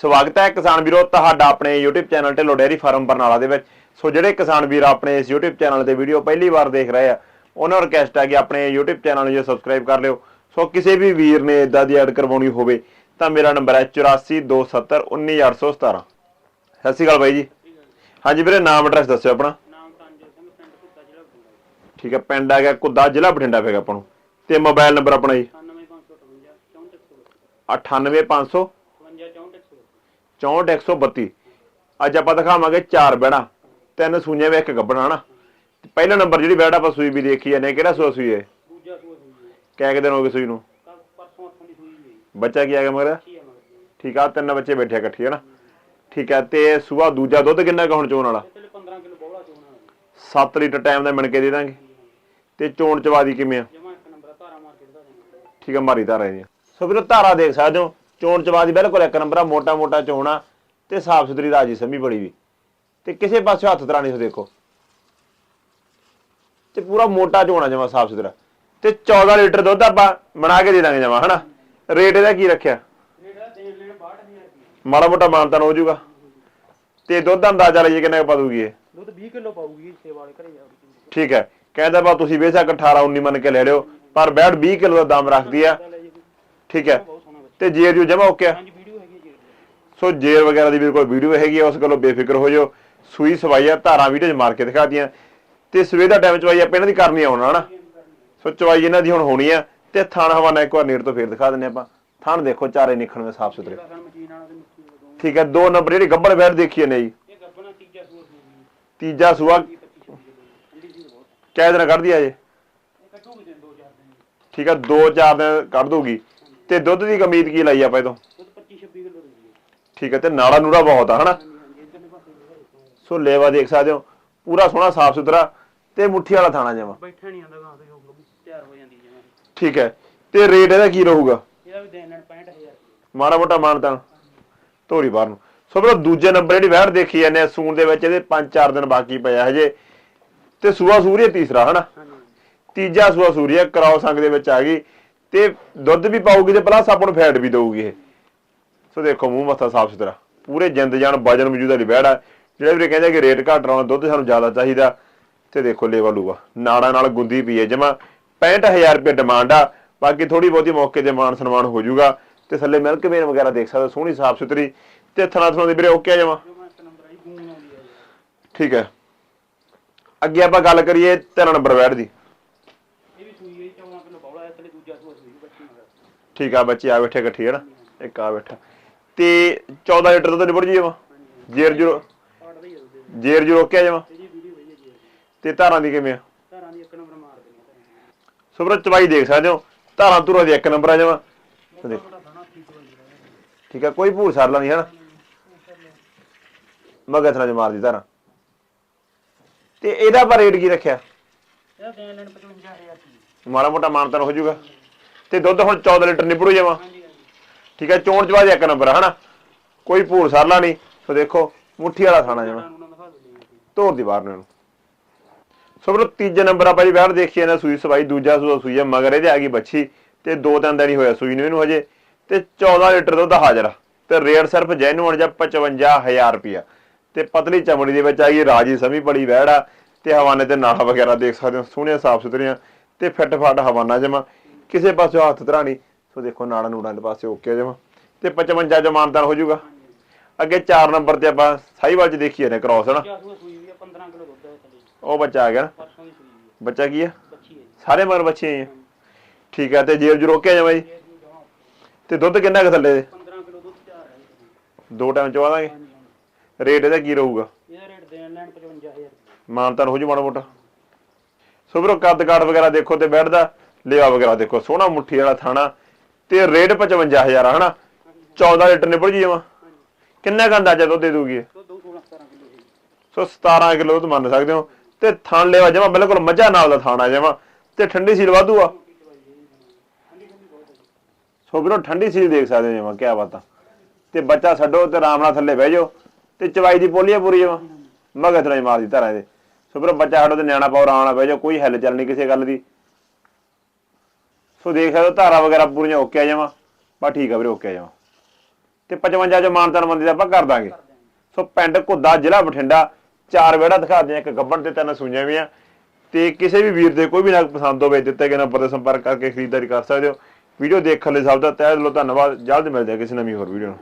ਸਵਾਗਤ ਹੈ ਕਿਸਾਨ ਵੀਰੋ ਤੁਹਾਡਾ ਆਪਣੇ YouTube channel Dhillon dairy farm Barnala ਦੇ ਵਿੱਚ। ਸੋ ਜਿਹੜੇ ਕਿਸਾਨ ਵੀਰ ਆਪਣੇ ਇਸ YouTube ਚੈਨਲ ਤੇ ਵੀਡੀਓ ਪਹਿਲੀ ਵਾਰ ਦੇਖ ਰਹੇ ਆ ਉਹਨਾਂ ਨੂੰ ਰਿਕਵੈਸਟ ਹੈ ਕਿ ਆਪਣੇ YouTube ਚੈਨਲ ਨੂੰ ਜੇ ਸਬਸਕ੍ਰਾਈਬ ਕਰ ਲਿਓ। ਸੋ ਕਿਸੇ ਵੀ ਵੀਰ ਨੇ ਇਦਾਂ ਦੀ ਐਡ ਕਰਵਾਉਣੀ ਹੋਵੇ ਤਾਂ ਮੇਰਾ ਨੰਬਰ ਹੈ 8427191817 ਸਤਿ ਸ਼੍ਰੀ ਅਕਾਲ ਬਾਈ ਜੀ। ਹਾਂਜੀ ਵੀਰੇ ਨਾਮ ਐਡਰੈਸ ਦੱਸਿਓ ਆਪਣਾ। ਨਾਮ ਤੰਜੋ ਸਿੰਘ ਪਿੰਡ ਕੁੱਤਾ ਜ਼ਿਲ੍ਹਾ ਬਠਿੰਡਾ ਠੀਕ ਹੈ ਪਿੰਡ ਆ ਗਿਆ ਕੁੱਦਾ ਜ਼ਿਲ੍ਹਾ ਬਠਿੰਡਾ ਪੈਗਾ ਆਪਾਂ ਨੂੰ। ਤੇ ਮੋਬਾਈਲ ਨੰਬਰ ਆਪਣਾ ਜੀ। 98558 98500 64 64132 ਅੱਜ ਆਪਾਂ ਦਿਖਾਵਾਂਗੇ ਚਾਰ ਬੈੜਾ ਤਿੰਨ ਸੂਈਆਂ ਵਿੱਚ ਇੱਕ ਗੱਬਣਾ ਤੇ ਪਹਿਲਾ ਨੰਬਰ ਜਿਹੜੀ ਬੈੜ ਆਪਾਂ ਸੂਈ ਵੀ ਦੇਖੀ ਜਾਂਦੇ ਕਿਹੜਾ ਸੂਆ ਸੂਈ ਹੈ ਦੂਜਾ ਸੂਆ ਸੂਈ ਦਿਨ ਹੋ ਗਏ ਸੂਈ ਨੂੰ? ਕੱਲ ਪਰਸੋਂ ਅੱਠਾਂ ਦੀ ਸੂਈ ਹੋਈ ਬੱਚਾ ਕੀ ਆ ਗਿਆ ਮਗਰ? ਠੀਕ ਆ ਤਿੰਨ ਬੱਚੇ ਬੈਠੇ ਇਕੱਠੇ ਹਨਾ? ਠੀਕ ਆ ਤੇ ਸੂਆ ਦੂਜਾ ਦੁੱਧ ਕਿੰਨਾ ਕੁ ਹੁਣ ਚੋਣ ਵਾਲਾ? ਇਹ ਤੇ 15 ਕਿਲੋ ਬੋਲਾ ਚੋਣਾ 7 ਲੀਟਰ ਟਾਈਮ ਦਾ ਮਿਣ ਕੇ ਦੇ ਦਾਂਗੇ। ਤੇ ਚੋਣ ਚਵਾਦੀ ਕਿਵੇਂ ਆ? ਦਾ ਠੀਕ ਆ ਮਾਰੀ ਧਾਰਾ ਇਹਦੀ ਸੋ ਵੀਰੋ ਧਾਰਾ ਦੇਖ ਸਕਦੇ ਹੋ। ਚੋਣ ਚਵਾਦੀ ਬਿਲਕੁਲ ਇੱਕ ਨੰਬਰ ਆ ਮੋਟਾ ਮੋਟਾ ਚੋਣਾ ਤੇ ਸਾਫ਼ ਸੁਥਰੀ ਰਾਜੀ ਸਮੀ ਬੜੀ ਵੀ। ਤੇ ਕਿਸੇ ਪਾਸੇ ਹੱਥ ਤਰਾ ਨਹੀਂ ਸੋ ਦੇਖੋ। ਤੇ ਪੂਰਾ ਮੋਟਾ ਚੋਣਾ ਜਮਾ ਸਾਫ਼ ਸੁਥਰਾ। ਤੇ 14 ਲੀਟਰ ਦੁੱਧ ਆਪਾਂ ਬਣਾ ਕੇ ਦੇ ਦਾਂਗੇ ਜਮਾ ਹਨਾ? ਰੇਟ ਇਹਦਾ ਕੀ ਰੱਖਿਆ? ਰੇਟ ਦਾ ਦੇਣ ਲੈਣ 62000 ਰੁਪਏ ਮਾੜਾ ਮੋਟਾ ਮਾਨਤਾਨ ਹੋ ਜਾਊਗਾ। ਤੇ ਦੁੱਧ ਦਾ ਅੰਦਾਜ਼ਾ ਲਈਏ ਕਿੰਨਾ ਕੁ ਪਾ ਦੂਗੀ ਇਹ? ਦੁੱਧ 20 ਕਿਲੋ ਪਾਊਗੀ ਸੇਵਾ ਵਾਲੇ ਘਰੇ ਜਾਊਗੀ ਠੀਕ ਹੈ। ਕਹਿੰਦਾ ਬਾ ਤੁਸੀਂ ਬੇਸ਼ੱਕ 18 19 ਮੰਨ ਕੇ ਲੈ ਲਿਓ ਪਰ ਬੈੜ 20 ਕਿਲੋ ਦਾ ਦਾਮ ਰੱਖਦੀ ਆ। ਠੀਕ ਹੈ। ਤੇ ਜੇਰ ਜੂ ਜਮਾ ਓਕੇ ਆ ਹਾਂਜੀ ਵੀਡੀਓ ਹੈਗੀ ਜੀ। ਸੋ ਜੇਰ ਵਗੈਰਾ ਦੀ ਵੀ ਕੋਈ ਵੀਡੀਓ ਹੈਗੀ ਆ ਉਸ ਗੱਲੋਂ ਬੇਫਿਕਰ ਹੋ ਜਾਓ। ਸੂਈ ਸਵਾਈ ਆ ਧਾਰਾਂ ਵੀਡੀਓ 'ਚ ਮਾਰ ਕੇ ਦਿਖਾਤੀਆਂ ਤੇ ਸਵੇਰ ਦਾ ਟਾਈਮ ਚਵਾਈ ਆਪਾਂ ਇਹਨਾਂ ਦੀ ਕਰਨੀ ਆਉਣਾ ਹਨਾ? ਸੋ ਚਵਾਈ ਇਹਨਾਂ ਦੀ ਹੁਣ ਹੋਣੀ ਆ ਤੇ ਥਣ ਹਵਾਨਾ ਇੱਕ ਵਾਰ ਨੇੜ ਤੋਂ ਫੇਰ ਦਿਖਾ ਦਿੰਨੇ ਆਪਾਂ। ਥਣ ਦੇਖੋ ਚਾਰੇ ਨਿਖਣ ਵਿੱਚ ਸਾਫ਼ ਸੁਥਰੇ। ਠੀਕ ਹੈ ਦੋ ਨੰਬਰ ਜਿਹੜੀ ਗੱਬੜ ਬੈਠ ਦੇਖੀ ਨੇ ਜੀ ਤੀਜਾ ਸੂਆ ਸੂਈ ਤੀਜਾ ਸੂਆ। 25 ਕਿਲੋ ਠੰਡੀ ਸੀ ਬਹੁਤ। ਕਿਹ ਦਿਨ ਕੱਢਦੀ ਆ ਜੇ ਠੀਕ ਹੈ ਦੋ ਚਾਰ ਦਿਨ ਕੱਢ ਦੂਗੀ ਤੇ ਦੁੱਧ ਦੀ ਕਮੀਦ ਕੀ ਲਾਈ ਆਪਾਂ ਇਹ ਤੋਂ ਦੁੱਧ 25 26 ਕਿਲੋ ਦਿੰਦੀ ਹੈ ਠੀਕ ਹੈ ਤੇ ਨਾੜਾ ਨੂੜਾ ਬਹੁਤ ਆ ਹਨਾ? ਹਾਂਜੀ ਹਾਂਜੀ ਇਧਰਲੇ ਪਾਸੇ ਦੇਖੋ। ਸੋ ਲੇਵਾ ਦੇਖ ਸਕਦੇ ਹੋ ਪੂਰਾ ਸੋਹਣਾ ਸਾਫ਼ ਸੁਥਰਾ ਤੇ ਮੁੱਠੀ ਵਾਲਾ ਥਾਣਾ ਜਮਾ। ਬੈਠਾ ਨਹੀਂ ਆਂਦਾ ਗਾਂ ਤੇ ਉਹ ਤਿਆਰ ਹੋ ਜਾਂਦੀ ਜਿਵੇਂ ਠੀਕ ਹੈ ਤੇ ਰੇਟ ਇਹਦਾ ਕੀ ਰਹੂਗਾ? ਇਹਦਾ ਵੀ ਦੇਣ ਲੈਣ 65000 ਮਾੜਾ ਮੋਟਾ ਮਾਨਤਾ ਧੋਰੀ ਬਾਹਰ ਨੂੰ। ਸੋ ਵੀਰੋ ਦੂਜੇ ਨੰਬਰ ਜਿਹੜੀ ਵਹਿੜ ਦੇਖੀ ਜਾਂਦੇ ਆ ਸੂਣ ਦੇ ਵਿੱਚ ਇਹਦੇ 5-4 ਦਿਨ ਬਾਕੀ ਪਿਆ ਹਜੇ। ਤੇ ਸੂਆ ਸੂਰੀਆ ਤੀਸਰਾ ਹਨਾ? ਹਾਂਜੀ। ਤੀਜਾ ਸੂਆ ਸੂਰੀਆ ਕਰਾਉ ਸੰਗ ਦੇ ਵਿੱਚ ਆ ਗਈ। ਤੇ ਦੁੱਧ ਵੀ ਪਾਊਗੀ ਤੇ ਪਲੱਸ ਆਪਾਂ ਨੂੰ ਫੈਟ ਵੀ ਦਊਗੀ ਇਹ। ਸੋ ਦੇਖੋ, ਮੂੰਹ ਮੱਥਾ ਸਾਫ਼ ਸੁਥਰਾ। ਪੂਰੇ ਜਿੰਦ ਜਾਨ ਵਜਨ ਮੌਜੂਦਾ ਦੀ ਵਹਿੜ ਆ। ਜਿਹੜੇ ਵੀਰੇ ਕਹਿੰਦੇ ਕਿ ਰੇਟ ਘੱਟ ਰਾਉਣਾ ਦੁੱਧ ਸਾਨੂੰ ਜ਼ਿਆਦਾ ਚਾਹੀਦਾ। ਤੇ ਦੇਖੋ, ਲੇਵਾ ਲੂਗਾ ਨਾੜਾ ਨਾਲ ਗੁੰਦੀ ਪੀਏ ਹੈ ਜਮਾ 65000 ਰੁਪਏ ਡਿਮਾਂਡ ਆ। ਬਾਕੀ ਥੋੜੀ ਬਹੁਤੀ ਮੌਕੇ ਤੇ ਮਾਨ ਸਨਮਾਨ ਹੋ ਜਾਊਗਾ। ਤੇ ਥੱਲੇ ਮਿਲਕ ਵੇਨ ਵਗੈਰਾ ਦੇਖ ਸਕਦੇ ਸੋਹਣੀ ਸਾਫ਼ ਸੁਥਰੀ। ਤੇ ਥਣਾ ਥਣਾ ਦੀ ਵੀਰੇ ਓਕੇ ਆ ਜਮਾ? ਠੀਕ ਹੈ। ਅੱਗੇ ਆਪਾਂ ਗੱਲ ਕਰੀਏ ਤਿੰਨ ਨੰਬਰ ਬੈਠ ਦੀ ਇਹ ਵੀ ਸੂਈ ਹੈ 14 ਕਿਲੋ ਬੌਲਾ ਹੈ ਥਲੇ ਦੂਜਾ ਸੂਆ ਸੂਈ ਬੱਚੀ ਮਗਰ ਠੀਕ ਆ ਬੱਚੇ, ਆ ਬੈਠੇ ਇਕੱਠੇ, ਹਨ? ਇੱਕ ਆ ਬੈਠਾ। ਤੇ 14 ਲੀਟਰ ਦੁੱਧ ਨਿਬੜ ਜੀ ਜਮਾ? ਜੇਰ ਜੁਰੋ ਜੇਰ ਜੁਰੋ ਓਕੇ ਜਮਾ? ਤੇ ਧਾਰਾਂ ਦੀ ਕਿਵੇਂ ਆ? ਧਾਰਾਂ ਦੀ ਇੱਕ ਨੰਬਰ ਮਾਰ ਦੇਣੀ ਸੁਬਰ ਚਵਾਈ ਦੇਖ ਸਕਦੇ ਹੋ। ਧਾਰਾਂ ਧੁਰਾਂ ਦੀ ਇੱਕ ਨੰਬਰ ਆ ਜਮਾ। ਠੀਕ ਆ, ਕੋਈ ਭੂਰ ਸਰਲਾ ਨਹੀਂ ਹਨਾ? ਮਗਰ ਥਣਾ ਚ ਮਾਰਦੀ ਧਾਰਾਂ। ਤੇ ਇਹਦਾ ਪਰ ਰੇਟ ਕੀ ਰੱਖਿਆ? ਇਹਦਾ ਦੇਣ ਲੈਣ 55000 ਰੁਪਏ ਮਾੜਾ ਮੋਟਾ ਮਾਨਤਨ ਹੋ ਜਾਊਗਾ ਤੇ ਦੁੱਧ ਹੁਣ 14 ਲੀਟਰ ਨਿਬੜੂ ਜਾਵਾ। ਠੀਕ ਹੈ ਚੋਣ ਚਵਾ ਦੀ ਇੱਕ ਨੰਬਰ ਹਨਾ? ਕੋਈ ਭੂਰ ਸਰਲਾ ਨਹੀਂ। ਸੋ ਦੇਖੋ ਮੁੱਠੀ ਵਾਲਾ ਦਿੰਦੇ ਹਾਂ ਧੋਰ ਦੀ ਬਾਹਰ ਨੂੰ। ਸੋ ਵੀਰੋ ਤੀਜੇ ਨੰਬਰ ਆਪਾਂ ਜੀ ਬੈਠ ਦੇਖੀਏ ਨਾ ਸੂਈ ਸਵਾਈ ਦੂਜਾ ਸੂਆ ਸੂਈ ਆ ਮਗਰ ਇਹਦੇ ਆ ਗਈ ਬੱਚੀ। ਤੇ ਦੋ ਤਿੰਨ ਦਿਨ ਹੀ ਹੋਇਆ ਸੂਈ ਨੂੰ ਇਹਨੂੰ ਹਜੇ। ਤੇ 14 ਲੀਟਰ ਦੁੱਧ ਹਾਜ਼ਰ ਤੇ ਰੇਟ ਸਿਰਫ ਜੈਨੂਅਨ ਜਾਂ 55000 ਰੁਪਿਆ ਤੇ ਪਤਲੀ ਚਮੜੀ ਦੇ ਵਿੱਚ ਆ ਗਈ ਰਾਜੀ ਸਮੀ ਬੜੀ ਵਹਿੜ ਆ। ਤੇ ਹਵਾਨੇ ਤੇ ਨਾੜਾ ਵਗੈਰਾ ਦੇਖ ਸਕਦੇ ਹੋ ਸੋਹਣੀਆਂ ਸਾਫ਼ ਸੁਥਰੀਆਂ ਤੇ ਫਿੱਟ ਫਾਟ ਹਵਾਨਾ ਜਮਾ। ਕਿਸੇ ਪਾਸੇ ਹੱਥ ਧਰਾ ਨਹੀਂ ਸੋ ਦੇਖੋ ਨਾੜਾ ਨੂੜਾਂ ਦੇ ਪਾਸੇ ਓਕੇ ਜਮਾ। ਤੇ 55 ਜਮਾਨਦਾਰ ਹੋ ਜਾਊਗਾ। ਅੱਗੇ 4 ਨੰਬਰ ਤੇ ਆਪਾਂ ਸਾਈਵਾਲ ਚ ਦੇਖੀਏ ਨੇ ਕ੍ਰਾਸ ਹਨਾ? ਦੂਜਾ ਸੂਆ ਸੂਈ ਹੋਈ ਹੈ 15 ਕਿਲੋ ਦੁੱਧ ਹੈ ਥਲੇ। ਉਹ ਬੱਚਾ ਆ ਗਿਆ ਨਾ? ਹੈ ਬੱਚਾ ਕੀ ਆ? ਹੈ ਸਾਰੇ ਮਰ ਬੱਚੇ ਹੀ ਆ ਠੀਕ ਆ ਤੇ ਜੇਰ ਜੂ ਰੋਕਿਆ ਜਾਵਾਂ ਜੀ। ਤੇ ਦੁੱਧ ਕਿੰਨਾ ਕੁ ਥੱਲੇ ਦੇ? 15 ਕਿਲੋ ਦੁੱਧ ਤਿਆਰ ਹੈ। ਦੋ ਟਾਈਮ ਚਵਾ ਦਾਂਗੇ। ਰੇਟ ਇਹਦਾ ਕੀ ਰਹੂਗਾ? ਇਹਦਾ ਰੇਟ ਦੇਣ ਲੈਣ 55000 ਰੁਪਏ। ਮਾਨਤਾਨ ਹੋ ਜੂ ਮਾੜਾ ਮੋਟਾ। ਸੋ ਵੀਰੋ ਕੱਦ ਕਾਠ ਵਗੈਰਾ ਦੇਖੋ ਤੇ ਬੈਠਦਾ। ਲੇਵਾ ਵਗੈਰਾ ਦੇਖੋ ਸੋਹਣਾ ਮੁੱਠੀ ਵਾਲਾ ਥਾਣਾ ਤੇ ਰੇਟ 55000 ਆ ਹਨਾ? 14 ਲੀਟਰ ਨਿਬੜ ਜੀ ਜਾਵਾਂ ਕਿੰਨਾ ਕੁ ਅੰਦਾਜ਼ਾ ਦੁੱਧ ਦੇ ਦੂਗੀ ਇਹ? ਦੁੱਧ 2 16 17 ਕਿਲੋ ਹੈ ਸੋ 17 ਕਿਲੋ ਦੁੱਧ ਮੰਨ ਸਕਦੇ ਹੋ। ਤੇ ਥਣ ਲੇਵਾ ਜਮਾ ਬਿਲਕੁਲ ਮੱਝਾਂ ਨਾਲ ਦਾ ਥਾਣਾ ਜਮਾ। ਤੇ ਠੰਡੀ ਸੀਲ ਵਾਧੂ ਆ। ਸੋ ਵੀਰੋ ਠੰਡੀ ਸੀਲ ਦੇਖ ਸਕਦੇ ਹੋ ਜਮਾ ਕਿਆ ਬਾਤਾਂ ਤੇ ਬੱਚਾ ਛੱਡੋ ਤੇ ਆਰਾਮ ਨਾਲ ਥੱਲੇ ਬਹਿ ਜਾਓ। ਤੇ ਚਵਾਈ ਦੀ ਪੋਲੀ ਆ ਪੂਰੀ ਜਮਾ। ਮਗਰ ਤਰਾ ਮਾਰਦੀ ਧਰਾਂ ਇਹਦੇ ਸੋ ਵੀਰੋ ਬੱਚਾ ਛੱਡੋ ਤੇ ਨਿਆਣਾ ਪਾਉ ਆਰਾਮ ਨਾਲ ਬਹਿ ਜਾਓ ਕੋਈ ਹੱਲ ਚੱਲ ਨਹੀਂ ਕਿਸੇ ਗੱਲ ਦੀ। ਸੋ ਦੇਖ ਸਕਦੇ ਹੋ ਧਾਰਾ ਵਗੈਰਾ ਪੂਰੀਆਂ ਓਕੇ ਆ ਜਮਾ ਬਾ ਠੀਕ ਆ ਵੀਰੇ ਓਕੇ ਆ ਜਮਾ ਤੇ 55 ਚ ਮਾਨਤਾਨ ਬੰਦੇ ਦਾ ਆਪਾਂ ਕਰ ਦਾਂਗੇ। ਸੋ ਪਿੰਡ ਘੁੱਦਾ, ਜ਼ਿਲ੍ਹਾ ਬਠਿੰਡਾ, ਚਾਰ ਵਿਹੜਾ ਦਿਖਾ ਦਿਆਂ, ਇੱਕ ਗੱਬਣ ਤੇ ਤਿੰਨ ਸੂਈਆਂ ਵੀ ਆ। ਤੇ ਕਿਸੇ ਵੀ ਵੀਰ ਦੇ ਕੋਈ ਵੀ ਨਗ ਪਸੰਦ ਹੋਵੇ, ਦਿੱਤੇ ਗਏ ਨੰਬਰ ਤੇ ਸੰਪਰਕ ਕਰਕੇ ਖਰੀਦਦਾਰੀ ਕਰ ਸਕਦੇ ਹੋ। ਵੀਡੀਓ ਦੇਖਣ ਲਈ ਸਭ ਦਾ ਤਹਿ ਦਿਲੋਂ ਧੰਨਵਾਦ, ਜਲਦ ਮਿਲਦੇ ਹਾਂ ਕਿਸੇ ਨਵੀਂ ਹੋਰ ਵੀਡੀਓ ਨਾਲ।